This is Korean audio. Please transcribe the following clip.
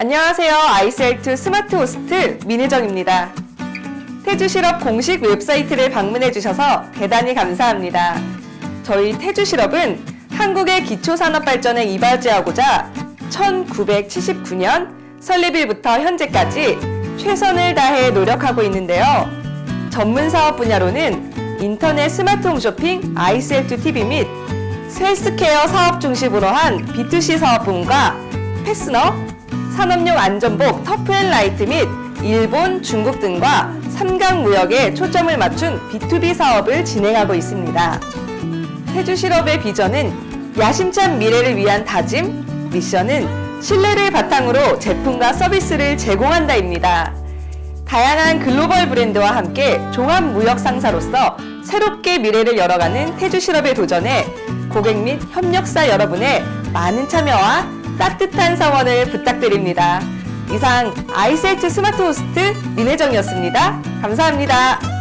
안녕하세요. 아이셀트 스마트 호스트 민혜정입니다. 태주실업 공식 웹사이트를 방문해 주셔서 대단히 감사합니다. 저희 태주실업은 한국의 기초산업 발전에 이바지하고자 1979년 설립일부터 현재까지 최선을 다해 노력하고 있는데요. 전문 사업 분야로는 인터넷 스마트 홈 쇼핑 아이셀트 TV 및 헬스케어 사업 중심으로 한 B2C 사업 부문과 패스너, 산업용 안전복 터프앤라이트 및 일본, 중국 등과 삼각 무역에 초점을 맞춘 B2B 사업을 진행하고 있습니다. 태주실업의 비전은 야심찬 미래를 위한 다짐, 미션은 신뢰를 바탕으로 제품과 서비스를 제공한다입니다. 다양한 글로벌 브랜드와 함께 종합 무역 상사로서 새롭게 미래를 열어가는 태주실업의 도전에 고객 및 협력사 여러분의 많은 참여와 따뜻한 성원을 부탁드립니다. 이상 아이셀트 스마트 호스트 민혜정이었습니다. 감사합니다.